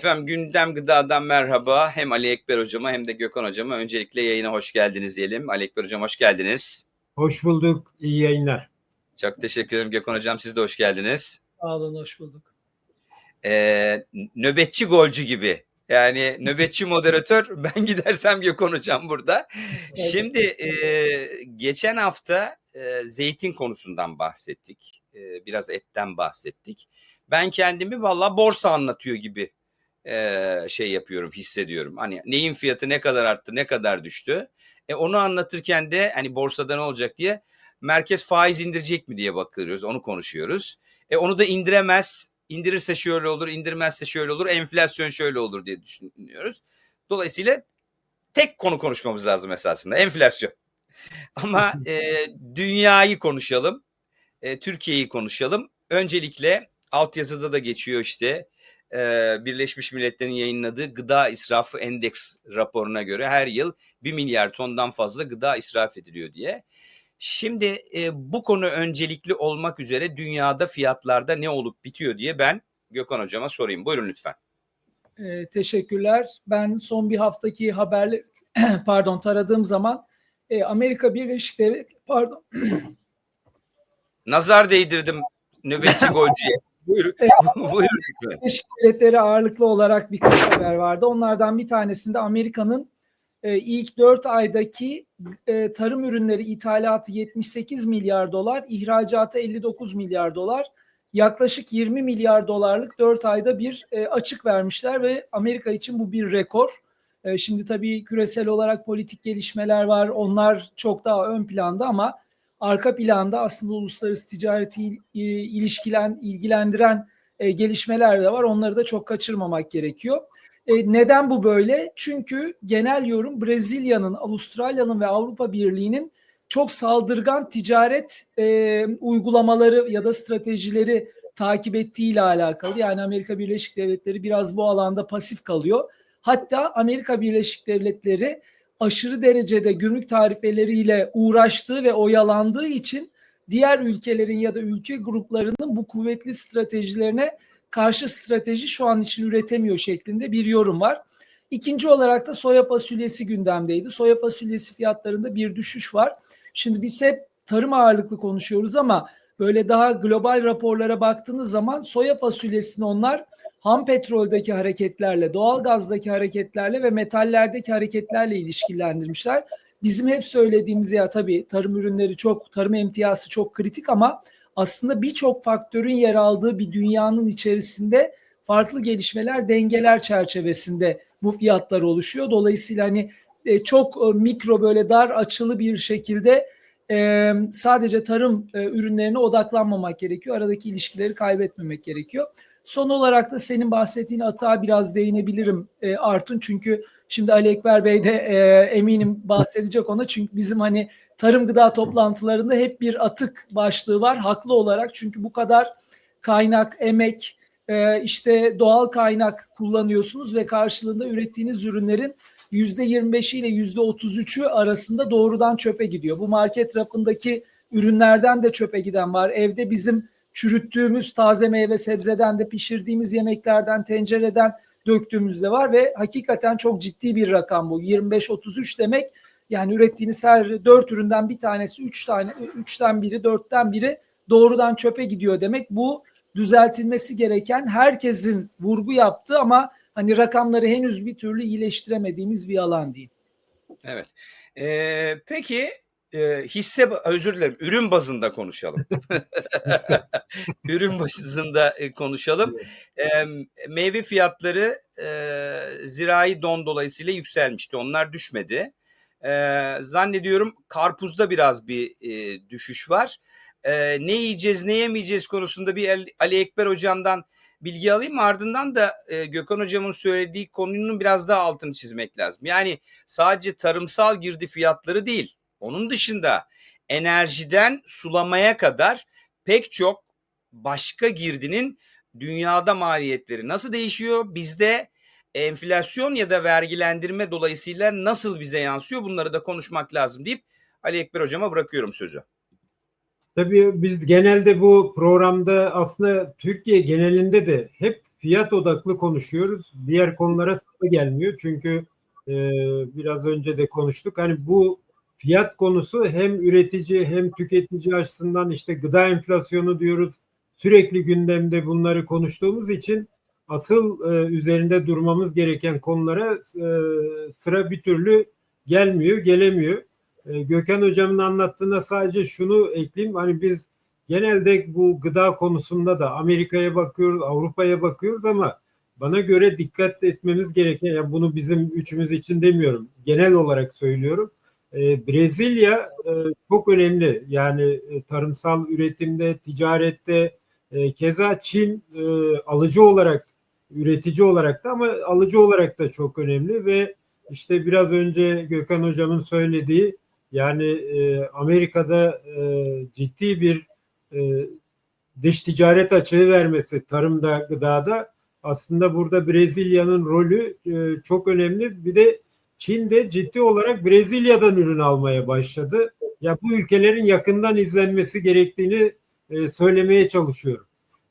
Efendim gündem gıdadan merhaba. Hem Ali Ekber hocama hem de Gökhan hocama öncelikle yayına hoş geldiniz diyelim. Ali Ekber hocam hoş geldiniz. Hoş bulduk. İyi yayınlar. Çok teşekkür ederim Gökhan hocam siz de hoş geldiniz. Sağ olun, hoş bulduk. Ee, nöbetçi golcü gibi. Yani nöbetçi moderatör ben gidersem Gökhan hocam burada. Şimdi e, geçen hafta e, zeytin konusundan bahsettik. E, biraz etten bahsettik. Ben kendimi valla borsa anlatıyor gibi e, şey yapıyorum, hissediyorum. Hani neyin fiyatı ne kadar arttı, ne kadar düştü. E, onu anlatırken de hani borsada ne olacak diye merkez faiz indirecek mi diye bakıyoruz, onu konuşuyoruz. E, onu da indiremez, indirirse şöyle olur, indirmezse şöyle olur, enflasyon şöyle olur diye düşünüyoruz. Dolayısıyla tek konu konuşmamız lazım esasında, enflasyon. Ama e, dünyayı konuşalım, e, Türkiye'yi konuşalım. Öncelikle altyazıda da geçiyor işte e, Birleşmiş Milletler'in yayınladığı gıda israfı endeks raporuna göre her yıl 1 milyar tondan fazla gıda israf ediliyor diye. Şimdi e, bu konu öncelikli olmak üzere dünyada fiyatlarda ne olup bitiyor diye ben Gökhan hocama sorayım. Buyurun lütfen. Ee, teşekkürler. Ben son bir haftaki haberleri pardon taradığım zaman e, Amerika Birleşik Devletleri pardon Nazar değdirdim nöbetçi golcüye. Buyurun. Buyurun lütfen. Birleşik Devletleri ağırlıklı olarak birkaç haber vardı. Onlardan bir tanesinde Amerika'nın e, ilk 4 aydaki e, tarım ürünleri ithalatı 78 milyar dolar, ihracatı 59 milyar dolar. Yaklaşık 20 milyar dolarlık 4 ayda bir e, açık vermişler ve Amerika için bu bir rekor. E, şimdi tabii küresel olarak politik gelişmeler var. Onlar çok daha ön planda ama arka planda aslında uluslararası ticareti il- ilişkilen ilgilendiren e, gelişmeler de var. Onları da çok kaçırmamak gerekiyor. E, neden bu böyle? Çünkü genel yorum Brezilya'nın, Avustralya'nın ve Avrupa Birliği'nin çok saldırgan ticaret e, uygulamaları ya da stratejileri takip ettiği ile alakalı. Yani Amerika Birleşik Devletleri biraz bu alanda pasif kalıyor. Hatta Amerika Birleşik Devletleri aşırı derecede gümrük tarifeleriyle uğraştığı ve oyalandığı için diğer ülkelerin ya da ülke gruplarının bu kuvvetli stratejilerine karşı strateji şu an için üretemiyor şeklinde bir yorum var. İkinci olarak da soya fasulyesi gündemdeydi. Soya fasulyesi fiyatlarında bir düşüş var. Şimdi biz hep tarım ağırlıklı konuşuyoruz ama böyle daha global raporlara baktığınız zaman soya fasulyesini onlar ham petroldeki hareketlerle, doğal gazdaki hareketlerle ve metallerdeki hareketlerle ilişkilendirmişler. Bizim hep söylediğimiz ya tabii tarım ürünleri çok, tarım emtiyası çok kritik ama aslında birçok faktörün yer aldığı bir dünyanın içerisinde farklı gelişmeler, dengeler çerçevesinde bu fiyatlar oluşuyor. Dolayısıyla hani e, çok e, mikro böyle dar açılı bir şekilde sadece tarım ürünlerine odaklanmamak gerekiyor. Aradaki ilişkileri kaybetmemek gerekiyor. Son olarak da senin bahsettiğin atağa biraz değinebilirim Artun. Çünkü şimdi Ali Ekber Bey de eminim bahsedecek ona. Çünkü bizim hani tarım gıda toplantılarında hep bir atık başlığı var. Haklı olarak çünkü bu kadar kaynak, emek, işte doğal kaynak kullanıyorsunuz ve karşılığında ürettiğiniz ürünlerin %25'i ile %33'ü arasında doğrudan çöpe gidiyor. Bu market rafındaki ürünlerden de çöpe giden var. Evde bizim çürüttüğümüz taze meyve sebzeden de pişirdiğimiz yemeklerden, tencereden döktüğümüz de var ve hakikaten çok ciddi bir rakam bu. 25-33 demek yani ürettiğiniz her 4 üründen bir tanesi 3 tane 3'ten biri 4'ten biri doğrudan çöpe gidiyor demek. Bu düzeltilmesi gereken herkesin vurgu yaptığı ama hani rakamları henüz bir türlü iyileştiremediğimiz bir alan diyeyim. Evet. Ee, peki e, hisse özür dilerim ürün bazında konuşalım. ürün bazında e, konuşalım. E, meyve fiyatları e, zirai don dolayısıyla yükselmişti. Onlar düşmedi. E, zannediyorum karpuzda biraz bir e, düşüş var. E, ne yiyeceğiz ne yemeyeceğiz konusunda bir Ali- Ali Ekber hocamdan bilgi alayım. Ardından da e, Gökhan hocamın söylediği konunun biraz daha altını çizmek lazım. Yani sadece tarımsal girdi fiyatları değil. Onun dışında enerjiden sulamaya kadar pek çok başka girdinin dünyada maliyetleri nasıl değişiyor? Bizde enflasyon ya da vergilendirme dolayısıyla nasıl bize yansıyor? Bunları da konuşmak lazım deyip Ali Ekber hocama bırakıyorum sözü. Tabii biz genelde bu programda aslında Türkiye genelinde de hep fiyat odaklı konuşuyoruz. Diğer konulara sıra gelmiyor. Çünkü e, biraz önce de konuştuk. Hani bu fiyat konusu hem üretici hem tüketici açısından işte gıda enflasyonu diyoruz. Sürekli gündemde bunları konuştuğumuz için asıl e, üzerinde durmamız gereken konulara e, sıra bir türlü gelmiyor, gelemiyor. E, Gökhan hocamın anlattığına sadece şunu ekleyeyim. Hani biz genelde bu gıda konusunda da Amerika'ya bakıyoruz, Avrupa'ya bakıyoruz ama bana göre dikkat etmemiz gereken, yani bunu bizim üçümüz için demiyorum, genel olarak söylüyorum. E, Brezilya e, çok önemli. Yani e, tarımsal üretimde, ticarette, e, keza Çin alıcı olarak, üretici olarak da ama alıcı olarak da çok önemli ve işte biraz önce Gökhan hocamın söylediği yani e, Amerika'da e, ciddi bir e, dış ticaret açığı vermesi tarımda, gıdada aslında burada Brezilya'nın rolü e, çok önemli. Bir de Çin de ciddi olarak Brezilya'dan ürün almaya başladı. Ya bu ülkelerin yakından izlenmesi gerektiğini e, söylemeye çalışıyorum.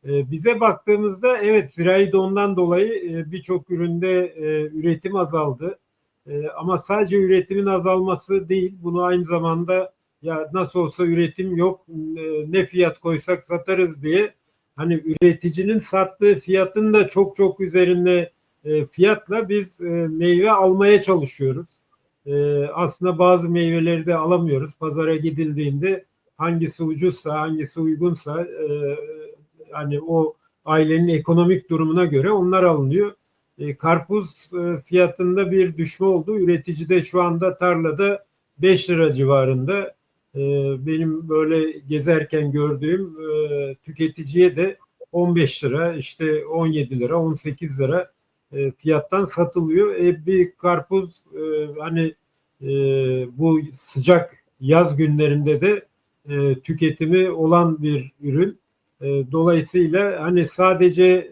E, bize baktığımızda evet zirai dondan dolayı e, birçok üründe e, üretim azaldı. E, ama sadece üretimin azalması değil, bunu aynı zamanda ya nasıl olsa üretim yok, e, ne fiyat koysak satarız diye hani üreticinin sattığı fiyatın da çok çok üzerinde e, fiyatla biz e, meyve almaya çalışıyoruz. Aslında bazı meyveleri de alamıyoruz. Pazara gidildiğinde hangisi ucuzsa, hangisi uygunsa e, hani o ailenin ekonomik durumuna göre onlar alınıyor. E, karpuz e, fiyatında bir düşme oldu. Üretici de şu anda tarlada 5 lira civarında. E, benim böyle gezerken gördüğüm tüketiciye de 15 lira, işte 17 lira, 18 lira fiyattan satılıyor. E, bir karpuz hani bu sıcak yaz günlerinde de tüketimi olan bir ürün. Dolayısıyla hani sadece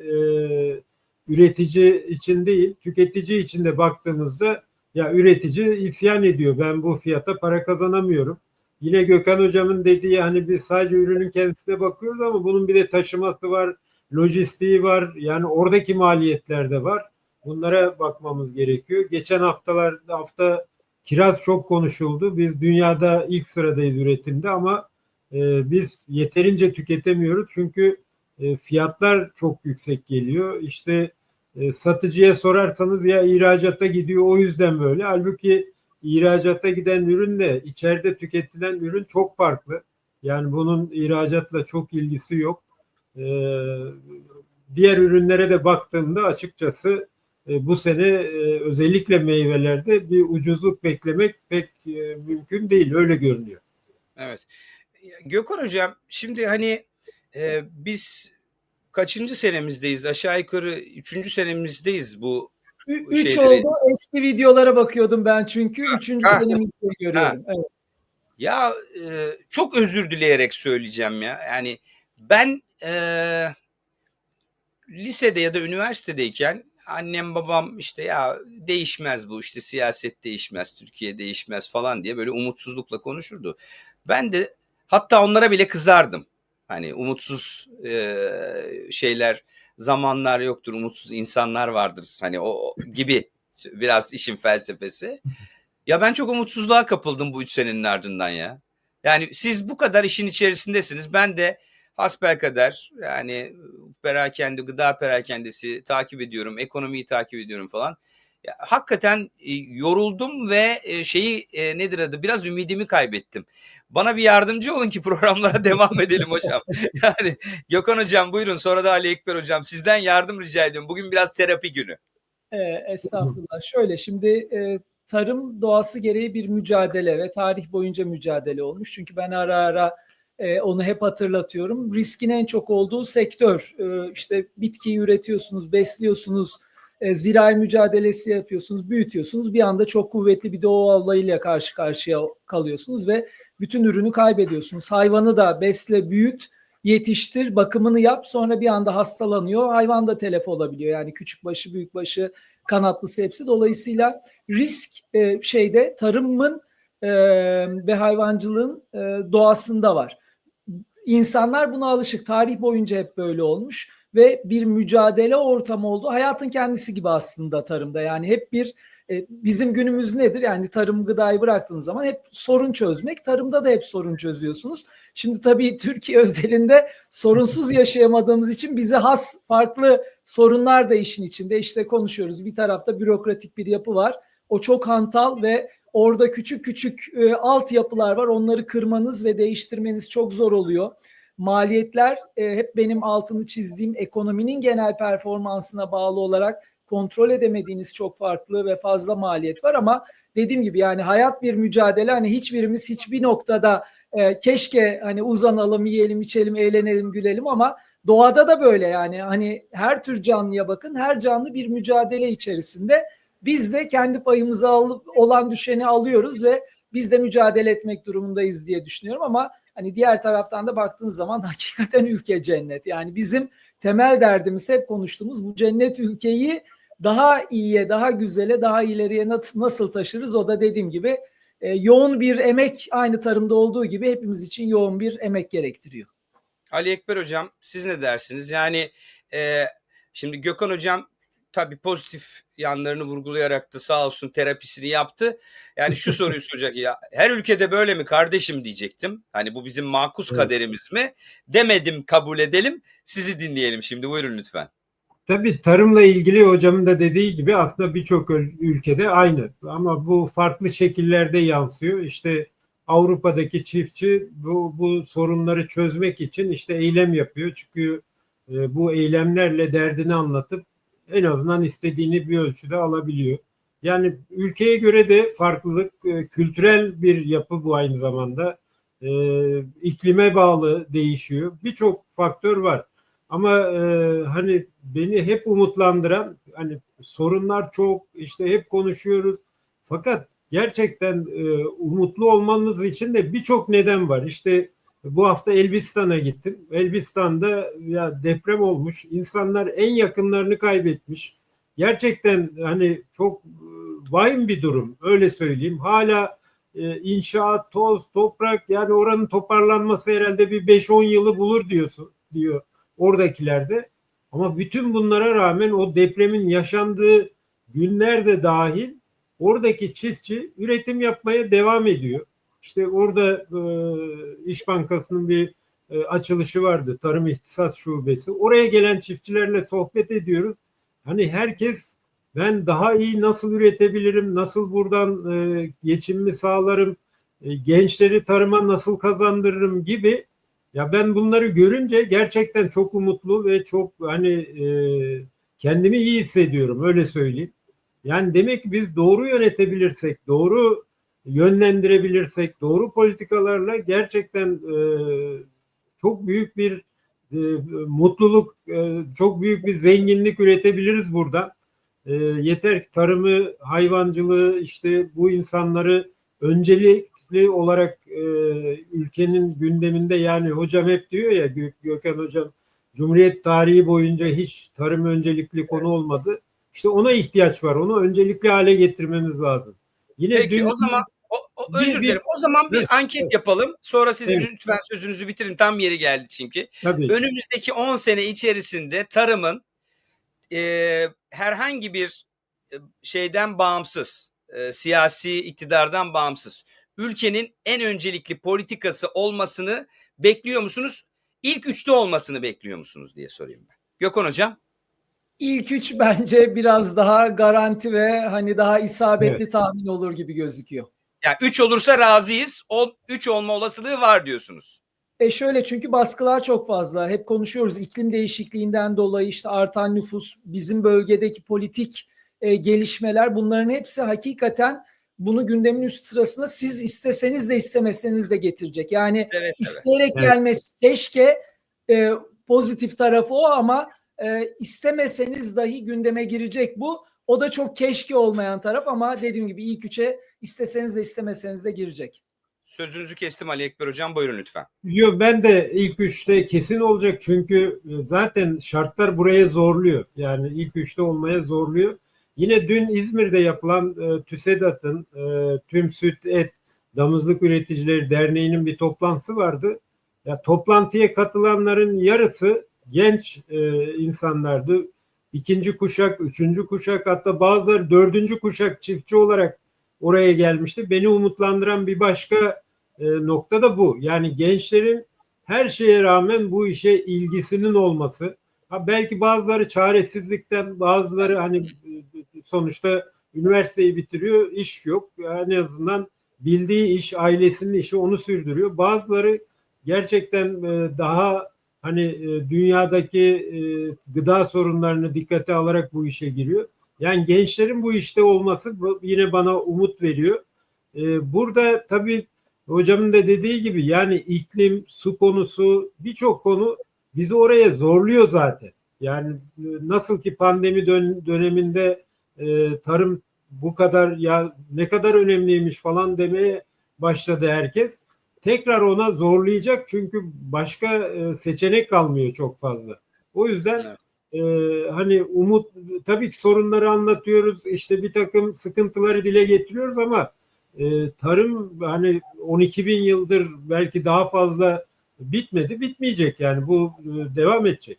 üretici için değil, tüketici için de baktığımızda ya üretici isyan ediyor. Ben bu fiyata para kazanamıyorum. Yine Gökhan hocamın dediği hani biz sadece ürünün kendisine bakıyoruz ama bunun bir de taşıması var, lojistiği var. Yani oradaki maliyetler de var. Bunlara bakmamız gerekiyor. Geçen haftalar hafta kiraz çok konuşuldu. Biz dünyada ilk sıradayız üretimde ama e, biz yeterince tüketemiyoruz çünkü e, fiyatlar çok yüksek geliyor. İşte e, satıcıya sorarsanız ya ihracata gidiyor o yüzden böyle. Halbuki ihracata giden ürünle içeride tüketilen ürün çok farklı. Yani bunun ihracatla çok ilgisi yok. E, diğer ürünlere de baktığımda açıkçası e, bu sene özellikle meyvelerde bir ucuzluk beklemek pek mümkün değil. Öyle görünüyor. Evet. Gökhan Hocam şimdi hani e, biz kaçıncı senemizdeyiz? Aşağı yukarı üçüncü senemizdeyiz bu Ü- Üç şeyleri- oldu. Eski videolara bakıyordum ben çünkü. Üçüncü Ha. senemizde görüyorum. Evet. Ya e, çok özür dileyerek söyleyeceğim ya. Yani ben e, lisede ya da üniversitedeyken annem babam işte ya değişmez bu işte siyaset değişmez, Türkiye değişmez falan diye böyle umutsuzlukla konuşurdu. Ben de hatta onlara bile kızardım. Hani umutsuz e, şeyler, zamanlar yoktur, umutsuz insanlar vardır. Hani o gibi biraz işin felsefesi. Ya ben çok umutsuzluğa kapıldım bu üç senenin ardından ya. Yani siz bu kadar işin içerisindesiniz. Ben de hasbelkader yani perakende, gıda perakendesi takip ediyorum, ekonomiyi takip ediyorum falan. Hakikaten e, yoruldum ve e, şeyi e, nedir adı biraz ümidimi kaybettim. Bana bir yardımcı olun ki programlara devam edelim hocam. Yani Gökhan hocam buyurun sonra da Ali Ekber hocam sizden yardım rica ediyorum. Bugün biraz terapi günü. Ee, estağfurullah. Şöyle şimdi e, tarım doğası gereği bir mücadele ve tarih boyunca mücadele olmuş. Çünkü ben ara ara e, onu hep hatırlatıyorum. Riskin en çok olduğu sektör. E, işte bitkiyi üretiyorsunuz, besliyorsunuz, e, zirai mücadelesi yapıyorsunuz, büyütüyorsunuz. Bir anda çok kuvvetli bir doğu olayıyla karşı karşıya kalıyorsunuz ve bütün ürünü kaybediyorsunuz. Hayvanı da besle, büyüt, yetiştir, bakımını yap sonra bir anda hastalanıyor. Hayvan da telef olabiliyor. Yani küçük başı, büyük başı, kanatlısı hepsi. Dolayısıyla risk e, şeyde tarımın e, ve hayvancılığın e, doğasında var. İnsanlar buna alışık. Tarih boyunca hep böyle olmuş. Ve bir mücadele ortamı oldu. Hayatın kendisi gibi aslında tarımda. Yani hep bir e, bizim günümüz nedir? Yani tarım gıdayı bıraktığınız zaman hep sorun çözmek. Tarımda da hep sorun çözüyorsunuz. Şimdi tabii Türkiye özelinde sorunsuz yaşayamadığımız için bize has farklı sorunlar da işin içinde. İşte konuşuyoruz. Bir tarafta bürokratik bir yapı var. O çok hantal ve orada küçük küçük e, altyapılar var. Onları kırmanız ve değiştirmeniz çok zor oluyor. Maliyetler e, hep benim altını çizdiğim ekonominin genel performansına bağlı olarak kontrol edemediğiniz çok farklı ve fazla maliyet var ama dediğim gibi yani hayat bir mücadele hani hiçbirimiz hiçbir noktada e, keşke hani uzanalım, yiyelim, içelim, eğlenelim, gülelim ama doğada da böyle yani. Hani her tür canlıya bakın her canlı bir mücadele içerisinde. Biz de kendi payımızı alıp olan düşeni alıyoruz ve biz de mücadele etmek durumundayız diye düşünüyorum ama hani diğer taraftan da baktığınız zaman hakikaten ülke cennet. Yani bizim temel derdimiz hep konuştuğumuz bu cennet ülkeyi daha iyiye, daha güzele, daha ileriye nasıl taşırız? O da dediğim gibi e, yoğun bir emek aynı tarımda olduğu gibi hepimiz için yoğun bir emek gerektiriyor. Ali Ekber Hocam siz ne dersiniz? Yani e, şimdi Gökhan Hocam tabii pozitif yanlarını vurgulayarak da sağ olsun terapisini yaptı. Yani şu soruyu soracak ya her ülkede böyle mi kardeşim diyecektim. Hani bu bizim makus Evet. kaderimiz mi? Demedim kabul edelim. Sizi dinleyelim şimdi buyurun lütfen. Tabii tarımla ilgili hocamın da dediği gibi aslında birçok ül- ülkede aynı ama bu farklı şekillerde yansıyor. İşte Avrupa'daki çiftçi bu, bu sorunları çözmek için işte eylem yapıyor. Çünkü e, bu eylemlerle derdini anlatıp en azından istediğini bir ölçüde alabiliyor. Yani ülkeye göre de farklılık, e, kültürel bir yapı bu aynı zamanda. E, iklime bağlı değişiyor. Birçok faktör var. Ama e, hani beni hep umutlandıran hani sorunlar çok işte hep konuşuyoruz. Fakat gerçekten e, umutlu olmamız için de birçok neden var. İşte bu hafta Elbistan'a gittim. Elbistan'da ya deprem olmuş. İnsanlar en yakınlarını kaybetmiş. Gerçekten hani çok e, vahim bir durum öyle söyleyeyim. Hala e, inşaat, toz, toprak yani oranın toparlanması herhalde bir 5-10 yılı bulur diyorsun diyor oradakilerde. Ama bütün bunlara rağmen o depremin yaşandığı günlerde dahil oradaki çiftçi üretim yapmaya devam ediyor. İşte orada e, İş Bankası'nın bir e, açılışı vardı. Tarım İhtisas Şubesi. Oraya gelen çiftçilerle sohbet ediyoruz. Hani herkes ben daha iyi nasıl üretebilirim, nasıl buradan e, geçimimi sağlarım, e, gençleri tarıma nasıl kazandırırım gibi ya ben bunları görünce gerçekten çok umutlu ve çok hani e, kendimi iyi hissediyorum öyle söyleyeyim. Yani demek ki biz doğru yönetebilirsek, doğru yönlendirebilirsek, doğru politikalarla gerçekten e, çok büyük bir e, mutluluk, e, çok büyük bir zenginlik üretebiliriz burada. E, yeter ki tarımı, hayvancılığı, işte bu insanları öncelikli olarak e, ülkenin gündeminde yani hocam hep diyor ya Gök, Gökhan hocam Cumhuriyet tarihi boyunca hiç tarım öncelikli konu olmadı. İşte ona ihtiyaç var. Onu öncelikli hale getirmemiz lazım. Yine Peki dün, o zaman o, o- özür bir- dilerim. O zaman bir Evet, anket evet. yapalım. Sonra siz Evet. lütfen sözünüzü bitirin. Tam yeri geldi çünkü. tabii Önümüzdeki 10 sene içerisinde tarımın e, herhangi bir e, şeyden bağımsız, e, siyasi iktidardan bağımsız, ülkenin en öncelikli politikası olmasını bekliyor musunuz? İlk üçte olmasını bekliyor musunuz diye sorayım ben. Gökhan Hocam. İlk üç bence biraz daha garanti ve hani daha isabetli tahmin olur gibi gözüküyor. Yani 3 olursa razıyız. 3 olma olasılığı var diyorsunuz. E şöyle çünkü baskılar çok fazla. Hep konuşuyoruz iklim değişikliğinden dolayı işte artan nüfus, bizim bölgedeki politik e, gelişmeler bunların hepsi hakikaten bunu gündemin üst sırasına siz isteseniz de istemeseniz de getirecek. Yani seve. isteyerek Evet. gelmesi keşke e, pozitif tarafı o ama e, istemeseniz dahi gündeme girecek bu. O da çok keşke olmayan taraf ama dediğim gibi ilk üçe isteseniz de istemeseniz de girecek. Sözünüzü kestim Ali Ekber Hocam. Buyurun lütfen. Yo, ben de ilk üçte kesin olacak çünkü e, zaten şartlar buraya zorluyor. Yani ilk üçte olmaya zorluyor. Yine dün İzmir'de yapılan e, TÜSEDAT'ın e, Tüm Süt Et Damızlık Üreticileri Derneği'nin bir toplantısı vardı. Ya toplantıya katılanların yarısı genç e, insanlardı. İkinci kuşak, üçüncü kuşak hatta bazıları dördüncü kuşak çiftçi olarak oraya gelmişti. Beni umutlandıran bir başka e, nokta da bu. Yani gençlerin her şeye rağmen bu işe ilgisinin olması. Ha, belki bazıları çaresizlikten, bazıları hani sonuçta üniversiteyi bitiriyor, iş yok. En azından bildiği iş, ailesinin işi onu sürdürüyor. Bazıları gerçekten e, daha hani e, dünyadaki e, gıda sorunlarını dikkate alarak bu işe giriyor. Yani gençlerin bu işte olması yine bana umut veriyor. E, burada tabii hocamın da dediği gibi yani iklim, su konusu birçok konu bizi oraya zorluyor zaten. Yani nasıl ki pandemi dön- döneminde tarım bu kadar ya ne kadar önemliymiş falan demeye başladı herkes. Tekrar ona zorlayacak çünkü başka e, seçenek kalmıyor çok fazla. O yüzden Evet. e, hani umut tabii ki sorunları anlatıyoruz işte bir takım sıkıntıları dile getiriyoruz ama e, tarım hani 12 bin yıldır belki daha fazla bitmedi bitmeyecek yani bu e, devam edecek.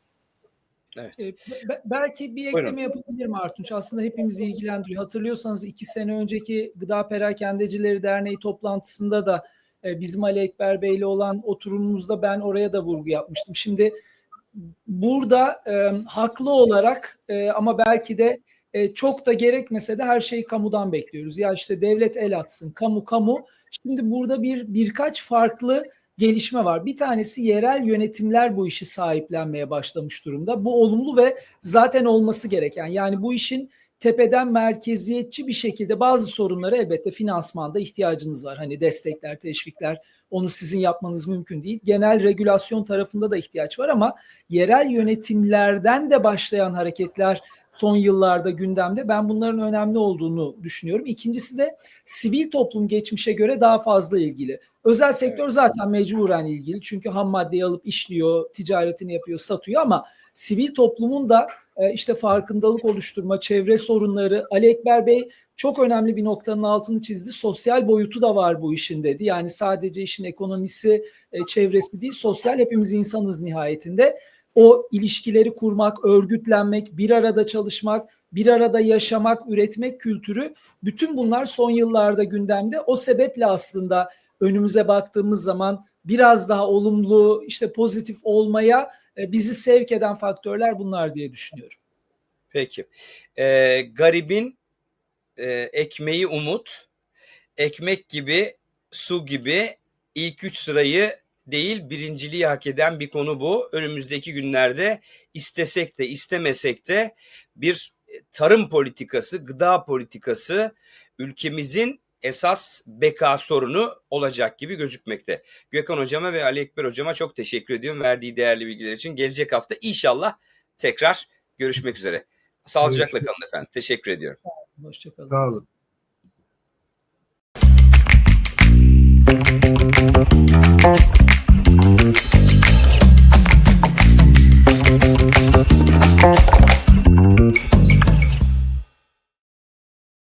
Evet. E, be- belki bir Buyurun. ekleme yapabilirim Artunç. Aslında hepimizi ilgilendiriyor. Hatırlıyorsanız iki sene önceki Gıda Perakendecileri Derneği toplantısında da bizim Ali Ekber Bey'le olan oturumumuzda ben oraya da vurgu yapmıştım. Şimdi burada e, haklı olarak e, ama belki de e, çok da gerekmese de her şeyi kamudan bekliyoruz. Ya işte devlet el atsın, kamu kamu. Şimdi burada bir birkaç farklı gelişme var. Bir tanesi yerel yönetimler bu işi sahiplenmeye başlamış durumda. Bu olumlu ve zaten olması gereken. Yani bu işin tepeden merkeziyetçi bir şekilde bazı sorunları elbette finansmanda ihtiyacınız var. Hani destekler, teşvikler onu sizin yapmanız mümkün değil. Genel regülasyon tarafında da ihtiyaç var ama yerel yönetimlerden de başlayan hareketler son yıllarda gündemde. Ben bunların önemli olduğunu düşünüyorum. İkincisi de sivil toplum geçmişe göre daha fazla ilgili. Özel sektör zaten mecburen ilgili. Çünkü ham maddeyi alıp işliyor, ticaretini yapıyor, satıyor ama sivil toplumun da e, işte farkındalık oluşturma, çevre sorunları. Ali Ekber Bey çok önemli bir noktanın altını çizdi. Sosyal boyutu da var bu işin dedi. Yani sadece işin ekonomisi, e, çevresi değil, sosyal hepimiz insanız nihayetinde. O ilişkileri kurmak, örgütlenmek, bir arada çalışmak, bir arada yaşamak, üretmek kültürü bütün bunlar son yıllarda gündemde. O sebeple aslında önümüze baktığımız zaman biraz daha olumlu, işte pozitif olmaya bizi sevk eden faktörler bunlar diye düşünüyorum. Peki. Ee, garibin e, ekmeği umut, ekmek gibi, su gibi ilk üç sırayı değil birinciliği hak eden bir konu bu. Önümüzdeki günlerde istesek de istemesek de bir tarım politikası, gıda politikası ülkemizin esas beka sorunu olacak gibi gözükmekte. Gökhan Hocama ve Ali Ekber Hocama çok teşekkür ediyorum verdiği değerli bilgiler için. Gelecek hafta inşallah tekrar görüşmek üzere. Sağlıcakla kalın efendim. Teşekkür ediyorum. Hoşçakalın. Sağ olun.